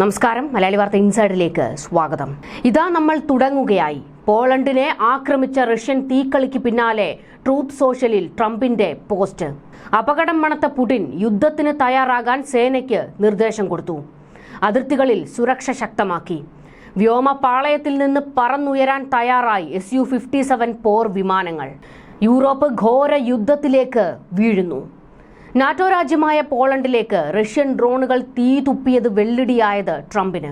നമസ്കാരം. മലയാളി വാർത്ത ഇൻസൈഡിലേക്ക് സ്വാഗതം. ഇതാ നമ്മൾ തുടങ്ങുകയായി. പോളണ്ടിനെ ആക്രമിച്ച റഷ്യൻ തീക്കളിക്ക് പിന്നാലെ ട്രൂത്ത് സോഷ്യലിൽ ട്രംപിന്റെ പോസ്റ്റ്. അപകടം മണത്ത പുടിൻ യുദ്ധത്തിന് തയ്യാറാകാൻ സേനയ്ക്ക് നിർദ്ദേശം കൊടുത്തു. അതിർത്തികളിൽ സുരക്ഷ ശക്തമാക്കി. വ്യോമപാളയത്തിൽ നിന്ന് പറന്നുയരാൻ തയ്യാറായി എസ് യു ഫിഫ്റ്റി സെവൻ പോർ വിമാനങ്ങൾ. യൂറോപ്പ് ഘോര യുദ്ധത്തിലേക്ക് വീഴുന്നു. നാറ്റോ രാജ്യമായ പോളണ്ടിലേക്ക് റഷ്യൻ ഡ്രോണുകൾ തീ തുപ്പിയത് വെള്ളിടിയായത് ട്രംപിന്.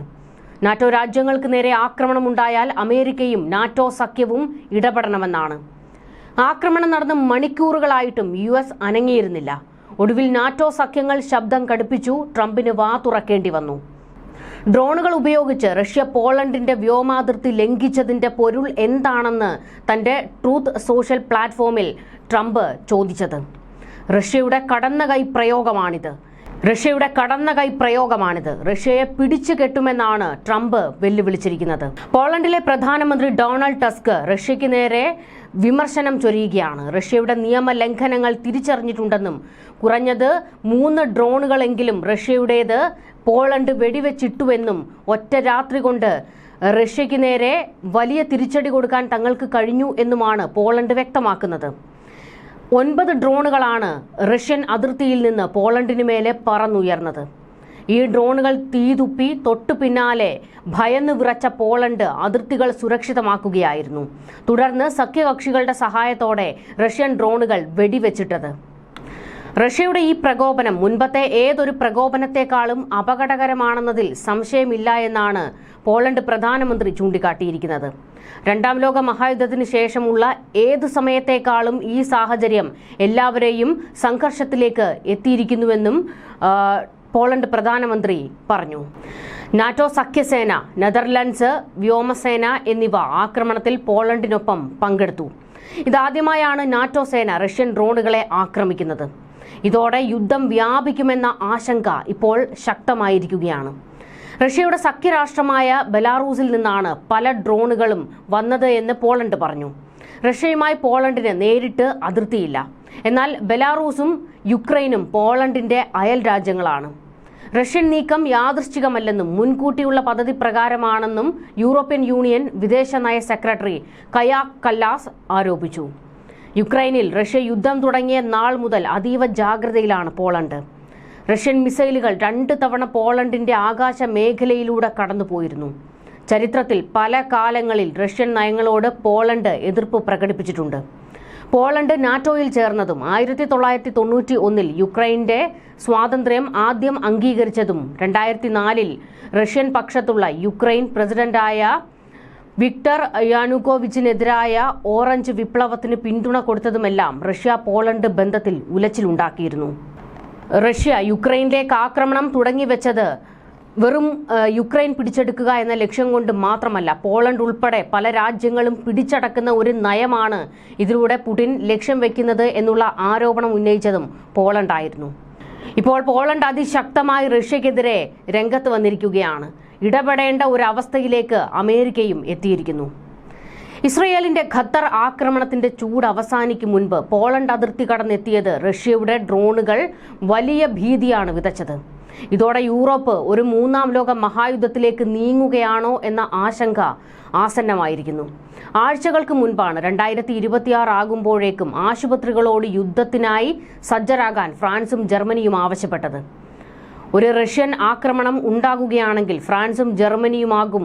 നാറ്റോ രാജ്യങ്ങൾക്ക് നേരെ ആക്രമണമുണ്ടായാൽ അമേരിക്കയും നാറ്റോ സഖ്യവും ഇടപെടണമെന്നാണ്. ആക്രമണം നടന്ന് മണിക്കൂറുകളായിട്ടും യു എസ് അനങ്ങിയിരുന്നില്ല. ഒടുവിൽ നാറ്റോ സഖ്യങ്ങൾ ശബ്ദം കടുപ്പിച്ചു ട്രംപിന് വാ തുറക്കേണ്ടി വന്നു. ഡ്രോണുകൾ ഉപയോഗിച്ച് റഷ്യ പോളണ്ടിന്റെ വ്യോമാതിർത്തി ലംഘിച്ചതിന്റെ പൊരുൾ എന്താണെന്ന് തന്റെ ട്രൂത്ത് സോഷ്യൽ പ്ലാറ്റ്ഫോമിൽ ട്രംപ് ചോദിച്ചത്. റഷ്യയുടെ കടന്ന കൈ പ്രയോഗമാണിത്. റഷ്യയുടെ കടന്ന കൈ പ്രയോഗമാണിത്. റഷ്യയെ പിടിച്ചു കെട്ടുമെന്നാണ് ട്രംപ് വെല്ലുവിളിച്ചിരിക്കുന്നത്. പോളണ്ടിലെ പ്രധാനമന്ത്രി ഡൊണാൾഡ് ടസ്ക് റഷ്യയ്ക്ക് നേരെ വിമർശനം ചൊരിയുകയാണ്. റഷ്യയുടെ നിയമ ലംഘനങ്ങൾ തിരിച്ചറിഞ്ഞിട്ടുണ്ടെന്നും കുറഞ്ഞത് മൂന്ന് ഡ്രോണുകളെങ്കിലും റഷ്യയുടേത് പോളണ്ട് വെടിവെച്ചിട്ടുവെന്നും ഒറ്റ രാത്രി കൊണ്ട് റഷ്യയ്ക്ക് നേരെ വലിയ തിരിച്ചടി കൊടുക്കാൻ തങ്ങൾക്ക് കഴിഞ്ഞു എന്നുമാണ് പോളണ്ട് വ്യക്തമാക്കുന്നത്. ഒൻപത് ഡ്രോണുകളാണ് റഷ്യൻ അതിർത്തിയിൽ നിന്ന് പോളണ്ടിന് മേലെ പറന്നുയർന്നത്. ഈ ഡ്രോണുകൾ തീതുപ്പി തൊട്ടു പിന്നാലെ ഭയന്ന് വിറച്ച പോളണ്ട് അതിർത്തികൾ സുരക്ഷിതമാക്കുകയായിരുന്നു. തുടർന്ന് സഖ്യകക്ഷികളുടെ സഹായത്തോടെ റഷ്യൻ ഡ്രോണുകൾ വെടിവെച്ചിട്ടത്. റഷ്യയുടെ ഈ പ്രകോപനം മുൻപത്തെ ഏതൊരു പ്രകോപനത്തെക്കാളും അപകടകരമാണെന്നതിൽ സംശയമില്ല എന്നാണ് പോളണ്ട് പ്രധാനമന്ത്രി ചൂണ്ടിക്കാട്ടിയിരിക്കുന്നത്. രണ്ടാം ലോക മഹായുദ്ധത്തിന് ശേഷമുള്ള ഏത് സമയത്തേക്കാളും ഈ സാഹചര്യം എല്ലാവരെയും സംഘർഷത്തിലേക്ക് എത്തിയിരിക്കുന്നുവെന്നും പോളണ്ട് പ്രധാനമന്ത്രി പറഞ്ഞു. നാറ്റോ സഖ്യസേന നെതർലൻഡ്സ് വ്യോമസേന എന്നിവ ആക്രമണത്തിൽ പോളണ്ടിനൊപ്പം പങ്കെടുത്തു. ഇതാദ്യമായാണ് നാറ്റോ സേന റഷ്യൻ ഡ്രോണുകളെ ആക്രമിക്കുന്നത്. ഇതോടെ യുദ്ധം വ്യാപിക്കുമെന്ന ആശങ്ക ഇപ്പോൾ ശക്തമായിരിക്കുകയാണ്. റഷ്യയുടെ സഖ്യരാഷ്ട്രമായ ബലാറൂസിൽ നിന്നാണ് പല ഡ്രോണുകളും വന്നത് എന്ന് പോളണ്ട് പറഞ്ഞു. റഷ്യയുമായി പോളണ്ടിന് നേരിട്ട് അതിർത്തിയില്ല. എന്നാൽ ബലാറൂസും യുക്രൈനും പോളണ്ടിന്റെ അയൽ രാജ്യങ്ങളാണ്. റഷ്യൻ നീക്കം യാദൃശ്ചികമല്ലെന്നും മുൻകൂട്ടിയുള്ള പദ്ധതി പ്രകാരമാണെന്നും യൂറോപ്യൻ യൂണിയൻ വിദേശനയ സെക്രട്ടറി കയാ കല്ലാസ് ആരോപിച്ചു. യുക്രൈനിൽ റഷ്യ യുദ്ധം തുടങ്ങിയ നാൾ മുതൽ അതീവ ജാഗ്രതയിലാണ് പോളണ്ട്. റഷ്യൻ മിസൈലുകൾ രണ്ട് തവണ പോളണ്ടിന്റെ ആകാശ മേഖലയിലൂടെ കടന്നുപോയിരുന്നു. ചരിത്രത്തിൽ പല കാലങ്ങളിൽ റഷ്യൻ നയങ്ങളോട് പോളണ്ട് എതിർപ്പ് പ്രകടിപ്പിച്ചിട്ടുണ്ട്. പോളണ്ട് നാറ്റോയിൽ ചേർന്നതും ആയിരത്തി തൊള്ളായിരത്തി തൊണ്ണൂറ്റി ഒന്നിൽ യുക്രൈന്റെ സ്വാതന്ത്ര്യം ആദ്യം അംഗീകരിച്ചതും രണ്ടായിരത്തി നാലിൽ റഷ്യൻ പക്ഷത്തുള്ള യുക്രൈൻ പ്രസിഡന്റായ വിക്ടർ യാനുകോവിച്ചിനെതിരായ ഓറഞ്ച് വിപ്ലവത്തിന് പിന്തുണ കൊടുത്തതുമെല്ലാം റഷ്യ പോളണ്ട് ബന്ധത്തിൽ ഉലച്ചിലുണ്ടാക്കിയിരുന്നു. റഷ്യ യുക്രൈനിലേക്ക് ആക്രമണം തുടങ്ങിവെച്ചത് വെറും യുക്രൈൻ പിടിച്ചെടുക്കുക എന്ന ലക്ഷ്യം കൊണ്ട് മാത്രമല്ല പോളണ്ട് ഉൾപ്പെടെ പല രാജ്യങ്ങളും പിടിച്ചടക്കുന്ന ഒരു നയമാണ് ഇതിലൂടെ പുടിൻ ലക്ഷ്യം വെക്കുന്നത് എന്നുള്ള ആരോപണം ഉന്നയിച്ചതും പോളണ്ടായിരുന്നു. ഇപ്പോൾ പോളണ്ട് അതിശക്തമായി റഷ്യക്കെതിരെ രംഗത്ത് വന്നിരിക്കുകയാണ്. ഇടപെടേണ്ട ഒരു അവസ്ഥയിലേക്ക് അമേരിക്കയും എത്തിയിരിക്കുന്നു. ഇസ്രയേലിന്റെ ഖത്തർ ആക്രമണത്തിന്റെ ചൂട് അവസാനിക്കും മുൻപ് പോളണ്ട് അതിർത്തി കടന്നെത്തിയത് റഷ്യയുടെ ഡ്രോണുകൾ വലിയ ഭീതിയാണ് വിതച്ചത്. ഇതോടെ യൂറോപ്പ് ഒരു മൂന്നാം ലോക മഹായുദ്ധത്തിലേക്ക് നീങ്ങുകയാണോ എന്ന ആശങ്ക ആസന്നമായിരിക്കുന്നു. ആഴ്ചകൾക്ക് മുൻപാണ് രണ്ടായിരത്തി ഇരുപത്തിയാറ് ആകുമ്പോഴേക്കും ആശുപത്രികളോട് യുദ്ധത്തിനായി സജ്ജരാകാൻ ഫ്രാൻസും ജർമ്മനിയും ആവശ്യപ്പെട്ടത്. ഒരു റഷ്യൻ ആക്രമണം ഉണ്ടാകുകയാണെങ്കിൽ ഫ്രാൻസും ജർമ്മനിയുമാകും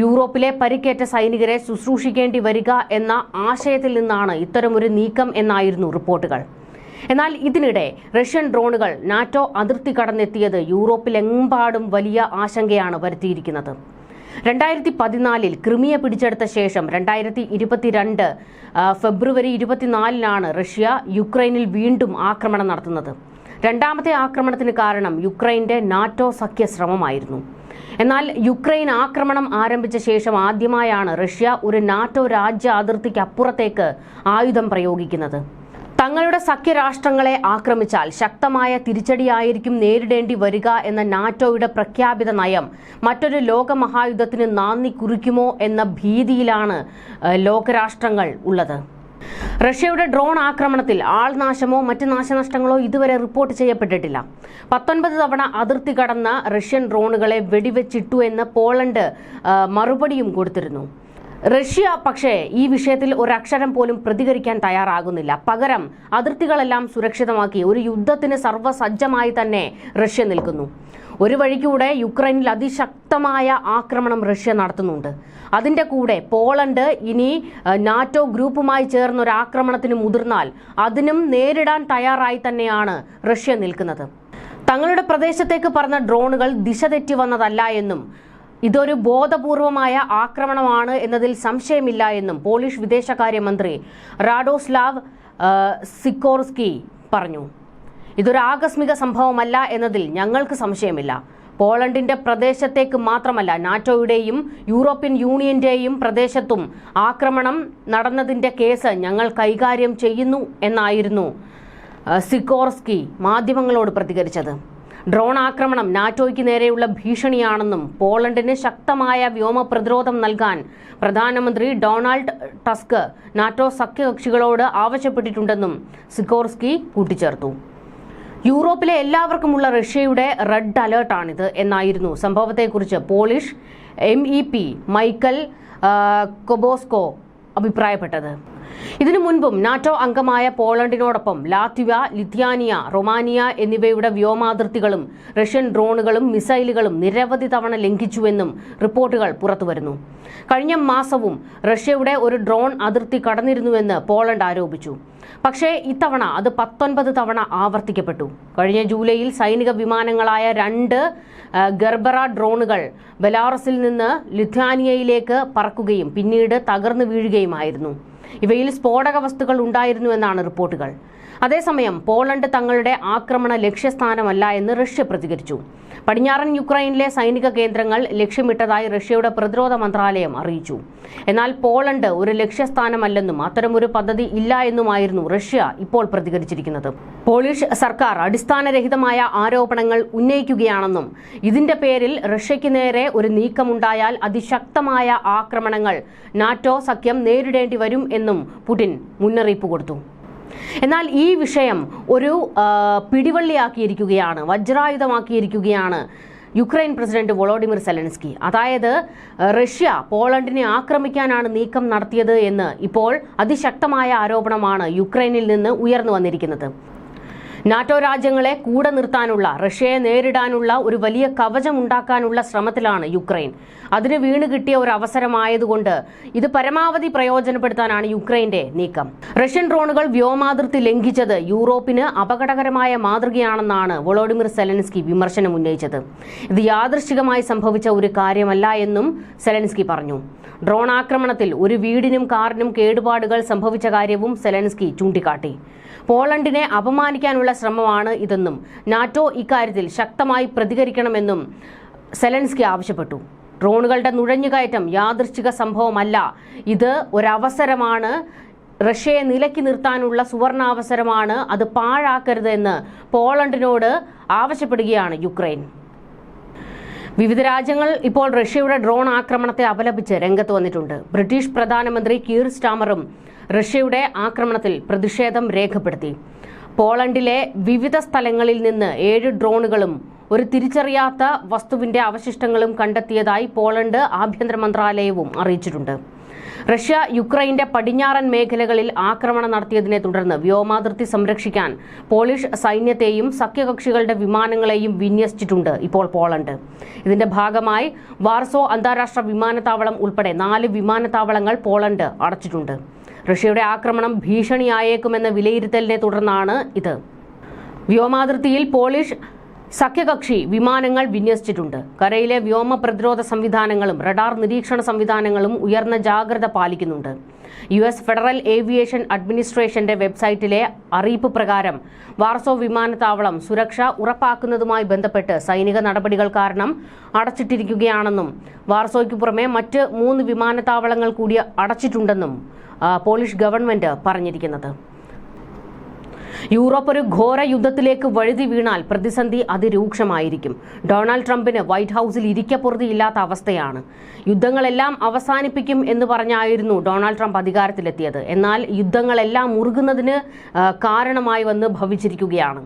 യൂറോപ്പിലെ പരിക്കേറ്റ സൈനികരെ ശുശ്രൂഷിക്കേണ്ടി വരിക എന്ന ആശയത്തിൽ നിന്നാണ് ഇത്തരമൊരു നീക്കം എന്നായിരുന്നു റിപ്പോർട്ടുകൾ. എന്നാൽ ഇതിനിടെ റഷ്യൻ ഡ്രോണുകൾ നാറ്റോ അതിർത്തി കടന്നെത്തിയത് യൂറോപ്പിലെമ്പാടും വലിയ ആശങ്കയാണ് വരുത്തിയിരിക്കുന്നത്. രണ്ടായിരത്തി പതിനാലിൽ ക്രിമിയ പിടിച്ചെടുത്ത ശേഷം രണ്ടായിരത്തി ഇരുപത്തിരണ്ട് ഫെബ്രുവരി ഇരുപത്തിനാലിനാണ് റഷ്യ യുക്രൈനിൽ വീണ്ടും ആക്രമണം നടത്തുന്നത്. രണ്ടാമത്തെ ആക്രമണത്തിന് കാരണം യുക്രൈന്റെ നാറ്റോ സഖ്യ ശ്രമമായിരുന്നു എന്നാൽ യുക്രൈൻ ആക്രമണം ആരംഭിച്ച ശേഷം ആദ്യമായാണ് റഷ്യ ഒരു നാറ്റോ രാജ്യ അതിർത്തിക്ക് അപ്പുറത്തേക്ക് ആയുധം പ്രയോഗിക്കുന്നത്. തങ്ങളുടെ സഖ്യരാഷ്ട്രങ്ങളെ ആക്രമിച്ചാൽ ശക്തമായ തിരിച്ചടിയായിരിക്കും നേരിടേണ്ടി വരിക എന്ന നാറ്റോയുടെ പ്രഖ്യാപിത നയം മറ്റൊരു ലോകമഹായുദ്ധത്തിന് നാന്ദി കുറിക്കുമോ എന്ന ഭീതിയിലാണ് ലോകരാഷ്ട്രങ്ങൾ ഉള്ളത്. റഷ്യയുടെ ഡ്രോൺ ആക്രമണത്തിൽ ആൾനാശമോ മറ്റ് നാശനഷ്ടങ്ങളോ ഇതുവരെ റിപ്പോർട്ട് ചെയ്യപ്പെട്ടിട്ടില്ല. പത്തൊൻപത് തവണ അതിർത്തി കടന്ന റഷ്യൻ ഡ്രോണുകളെ വെടിവെച്ചിട്ടു എന്ന് പോളണ്ട് മറുപടിയും കൊടുത്തിരുന്നു. റഷ്യ പക്ഷേ ഈ വിഷയത്തിൽ ഒരക്ഷരം പോലും പ്രതികരിക്കാൻ തയ്യാറാകുന്നില്ല. പകരം അതിർത്തികളെല്ലാം സുരക്ഷിതമാക്കി ഒരു യുദ്ധത്തിന് സർവസജ്ജമായി തന്നെ റഷ്യ നിൽക്കുന്നു. ഒരു വഴിക്കൂടെ യുക്രൈനിൽ അതിശക്തമായ ആക്രമണം റഷ്യ നടത്തുന്നുണ്ട്. അതിന്റെ കൂടെ പോളണ്ട് ഇനി നാറ്റോ ഗ്രൂപ്പുമായി ചേർന്ന ഒരു ആക്രമണത്തിന് മുതിർന്നാൽ അതിനും നേരിടാൻ തയ്യാറായി തന്നെയാണ് റഷ്യ നിൽക്കുന്നത്. തങ്ങളുടെ പ്രദേശത്തേക്ക് പറഞ്ഞ ഡ്രോണുകൾ ദിശ തെറ്റി വന്നതല്ല എന്നും ഇതൊരു ബോധപൂർവമായ ആക്രമണമാണ് എന്നതിൽ സംശയമില്ല എന്നും പോളിഷ് വിദേശകാര്യമന്ത്രി റാഡോസ്ലാവ് സിക്കോർസ്കി പറഞ്ഞു. ഇതൊരു ആകസ്മിക സംഭവമല്ല എന്നതിൽ ഞങ്ങൾക്ക് സംശയമില്ല. പോളണ്ടിന്റെ പ്രദേശത്തേക്ക് മാത്രമല്ല നാറ്റോയുടെയും യൂറോപ്യൻ യൂണിയന്റെയും പ്രദേശത്തും ആക്രമണം നടന്നതിന്റെ കേസ് ഞങ്ങൾ കൈകാര്യം ചെയ്യുന്നു എന്നായിരുന്നു സിക്കോർസ്കി മാധ്യമങ്ങളോട് പ്രതികരിച്ചത്. ഡ്രോൺ ആക്രമണം നാറ്റോയ്ക്ക് നേരെയുള്ള ഭീഷണിയാണെന്നും പോളണ്ടിന് ശക്തമായ വ്യോമ പ്രതിരോധം നൽകാൻ പ്രധാനമന്ത്രി ഡൊണാൾഡ് ടസ്ക് നാറ്റോ സഖ്യകക്ഷികളോട് ആവശ്യപ്പെട്ടിട്ടുണ്ടെന്നും സിക്കോർസ്കി കൂട്ടിച്ചേർത്തു. യൂറോപ്പിലെ എല്ലാവർക്കുമുള്ള റഷ്യയുടെ റെഡ് അലേർട്ടാണിത് എന്നായിരുന്നു സംഭവത്തെക്കുറിച്ച് Polish M E P Michal Kobosko അഭിപ്രായപ്പെട്ടത്. ഇതിനു മുൻപും നാറ്റോ അംഗമായ പോളണ്ടിനോടൊപ്പം ലാത്വിയ ലിത്യാനിയ റൊമാനിയ എന്നിവയുടെ വ്യോമാതിർത്തികളും റഷ്യൻ ഡ്രോണുകളും മിസൈലുകളും നിരവധി തവണ ലംഘിച്ചുവെന്നും റിപ്പോർട്ടുകൾ പുറത്തുവരുന്നു. കഴിഞ്ഞ മാസവും റഷ്യയുടെ ഒരു ഡ്രോൺ അതിർത്തി കടന്നിരുന്നുവെന്ന് പോളണ്ട് ആരോപിച്ചു. പക്ഷേ ഇത്തവണ അത് പത്തൊൻപത് തവണ ആവർത്തിക്കപ്പെട്ടു. കഴിഞ്ഞ ജൂലൈയിൽ സൈനിക വിമാനങ്ങളായ രണ്ട് ഗർബറ ഡ്രോണുകൾ ബെലാറസിൽ നിന്ന് ലിത്യാനിയയിലേക്ക് പറക്കുകയും പിന്നീട് തകർന്നു വീഴുകയുമായിരുന്നു. ഇവയിൽ സ്ഫോടക വസ്തുക്കൾ ഉണ്ടായിരുന്നുവെന്നാണ് റിപ്പോർട്ടുകൾ. അതേസമയം പോളണ്ട് തങ്ങളുടെ ആക്രമണ ലക്ഷ്യസ്ഥാനമല്ല എന്ന് റഷ്യ പ്രതികരിച്ചു. പടിഞ്ഞാറൻ യുക്രൈനിലെ സൈനിക കേന്ദ്രങ്ങൾ ലക്ഷ്യമിട്ടതായി റഷ്യയുടെ പ്രതിരോധ മന്ത്രാലയം അറിയിച്ചു. എന്നാൽ പോളണ്ട് ഒരു ലക്ഷ്യസ്ഥാനമല്ലെന്നും അത്തരമൊരു പദ്ധതി ഇല്ല എന്നുമായിരുന്നു റഷ്യ ഇപ്പോൾ പ്രതികരിച്ചിരിക്കുന്നത്. പോളിഷ് സർക്കാർ അടിസ്ഥാനരഹിതമായ ആരോപണങ്ങൾ ഉന്നയിക്കുകയാണെന്നും ഇതിന്റെ പേരിൽ റഷ്യയ്ക്ക് നേരെ ഒരു നീക്കമുണ്ടായാൽ അതിശക്തമായ ആക്രമണങ്ങൾ നാറ്റോ സഖ്യം നേരിടേണ്ടി വരും എന്നും പുടിൻ മുന്നറിയിപ്പ് കൊടുത്തു. എന്നാൽ ഈ വിഷയം ഒരു പിടിവള്ളിയാക്കിയിരിക്കുകയാണ് വജ്രായുധമാക്കിയിരിക്കുകയാണ് യുക്രൈൻ പ്രസിഡന്റ് വൊളോഡിമിർ സെലൻസ്കി. അതായത് റഷ്യ പോളണ്ടിനെ ആക്രമിക്കാനാണ് നീക്കം നടത്തിയത് എന്ന് ഇപ്പോൾ അതിശക്തമായ ആരോപണമാണ് യുക്രൈനിൽ നിന്ന് ഉയർന്നു വന്നിരിക്കുന്നത്. നാറ്റോ രാജ്യങ്ങളെ കൂടെ നിർത്താനുള്ള റഷ്യയെ നേരിടാനുള്ള ഒരു വലിയ കവചം ഉണ്ടാക്കാനുള്ള ശ്രമത്തിലാണ് യുക്രൈൻ. അതിന് വീണ് കിട്ടിയ ഒരു അവസരമായതുകൊണ്ട് ഇത് പരമാവധി പ്രയോജനപ്പെടുത്താനാണ് യുക്രൈന്റെ നീക്കം. റഷ്യൻ ഡ്രോണുകൾ വ്യോമാതിർത്തി ലംഘിച്ചത് യൂറോപ്പിന് അപകടകരമായ മാതൃകയാണെന്നാണ് വൊളോഡിമിർ സെലൻസ്കി വിമർശനം ഉന്നയിച്ചത്. ഇത് യാദൃശ്ചികമായി സംഭവിച്ച ഒരു കാര്യമല്ല എന്നും സെലൻസ്കി പറഞ്ഞു. ഡ്രോൺ ആക്രമണത്തിൽ ഒരു വീടിനും കാറിനും കേടുപാടുകൾ സംഭവിച്ച കാര്യവും സെലൻസ്കി ചൂണ്ടിക്കാട്ടി. പോളണ്ടിനെ അപമാനിക്കാനുള്ള ശ്രമമാണ് ഇതെന്നും നാറ്റോ ഇക്കാര്യത്തിൽ ശക്തമായി പ്രതികരിക്കണമെന്നും സെലൻസ്കി ആവശ്യപ്പെട്ടു. ഡ്രോണുകളുടെ നുഴഞ്ഞുകയറ്റം യാദൃശ്ചിക സംഭവമല്ല. ഇത് ഒരവസരമാണ്. റഷ്യയെ നിലയ്ക്ക് നിർത്താനുള്ള സുവർണാവസരമാണ്. അത് പാഴാക്കരുതെന്ന് പോളണ്ടിനോട് ആവശ്യപ്പെടുകയാണ് യുക്രൈൻ. വിവിധ രാജ്യങ്ങൾ ഇപ്പോൾ റഷ്യയുടെ ഡ്രോൺ ആക്രമണത്തെ അപലപിച്ച് രംഗത്ത് വന്നിട്ടുണ്ട്. ബ്രിട്ടീഷ് പ്രധാനമന്ത്രി കീർ സ്റ്റാമറും റഷ്യയുടെ ആക്രമണത്തിൽ പ്രതിഷേധം രേഖപ്പെടുത്തി. പോളണ്ടിലെ വിവിധ സ്ഥലങ്ങളിൽ നിന്ന് ഏഴ് ഡ്രോണുകളും ഒരു തിരിച്ചറിയാത്ത വസ്തുവിന്റെ അവശിഷ്ടങ്ങളും കണ്ടെത്തിയതായി പോളണ്ട് ആഭ്യന്തര മന്ത്രാലയവും അറിയിച്ചിട്ടുണ്ട്. റഷ്യ യുക്രൈന്റെ പടിഞ്ഞാറൻ മേഖലകളിൽ ആക്രമണം നടത്തിയതിനെ തുടർന്ന് വ്യോമാതിർത്തി സംരക്ഷിക്കാൻ പോളിഷ് സൈന്യത്തെയും സഖ്യകക്ഷികളുടെ വിമാനങ്ങളെയും വിന്യസിച്ചിട്ടുണ്ട് ഇപ്പോൾ പോളണ്ട്. ഇതിന്റെ ഭാഗമായി വാർസോ അന്താരാഷ്ട്ര വിമാനത്താവളം ഉൾപ്പെടെ നാല് വിമാനത്താവളങ്ങൾ പോളണ്ട് അടച്ചിട്ടുണ്ട്. റഷ്യയുടെ ആക്രമണം ഭീഷണിയായേക്കുമെന്ന വിലയിരുത്തലിനെ തുടർന്നാണ് ഇത്. വ്യോമാതിർത്തിയിൽ പോളിഷ് സഖ്യകക്ഷി വിമാനങ്ങൾ വിന്യസിച്ചിട്ടുണ്ട്. കരയിലെ വ്യോമ പ്രതിരോധ സംവിധാനങ്ങളും റഡാർ നിരീക്ഷണ സംവിധാനങ്ങളും ഉയർന്ന ജാഗ്രത പാലിക്കുന്നുണ്ട്. യു എസ് ഫെഡറൽ ഏവിയേഷൻ അഡ്മിനിസ്ട്രേഷന്റെ വെബ്സൈറ്റിലെ അറിയിപ്പ് പ്രകാരം വാർസോ വിമാനത്താവളം സുരക്ഷ ഉറപ്പാക്കുന്നതുമായി ബന്ധപ്പെട്ട് സൈനിക നടപടികൾ കാരണം അടച്ചിട്ടിരിക്കുകയാണെന്നും വാർസോയ്ക്ക് പുറമെ മറ്റ് മൂന്ന് വിമാനത്താവളങ്ങൾ കൂടി അടച്ചിട്ടുണ്ടെന്നും പോളിഷ് ഗവൺമെന്റ് പറഞ്ഞിരിക്കുന്നത്. യൂറോപ്പ് ഒരു ഘോര യുദ്ധത്തിലേക്ക് വഴുതി വീണാൽ പ്രതിസന്ധി അതിരൂക്ഷമായിരിക്കും. ഡൊണാൾഡ് ട്രംപിന് വൈറ്റ് ഹൌസിൽ ഇരിക്കപ്പുറതിയില്ലാത്ത അവസ്ഥയാണ്. യുദ്ധങ്ങളെല്ലാം അവസാനിപ്പിക്കും എന്ന് പറഞ്ഞായിരുന്നു ഡൊണാൾഡ് ട്രംപ് അധികാരത്തിലെത്തിയത്. എന്നാൽ യുദ്ധങ്ങളെല്ലാം മുറുകുന്നതിന് കാരണമായി വന്ന് ഭവിച്ചിരിക്കുകയാണ്.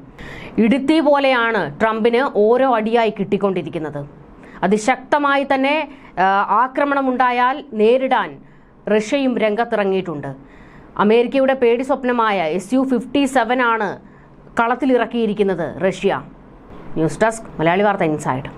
ഇടുത്തി പോലെയാണ് ട്രംപിന് ഓരോ അടിയായി കിട്ടിക്കൊണ്ടിരിക്കുന്നത്. അതിശക്തമായി തന്നെ ആക്രമണമുണ്ടായാൽ നേരിടാൻ റഷ്യയും രംഗത്തിറങ്ങിയിട്ടുണ്ട്. അമേരിക്കയുടെ പേടി സ്വപ്നമായ എസ് യു ഫിഫ്റ്റി സെവൻ ആണ് കളത്തിലിറക്കിയിരിക്കുന്നത് Russia. News desk Malayali Vartha inside.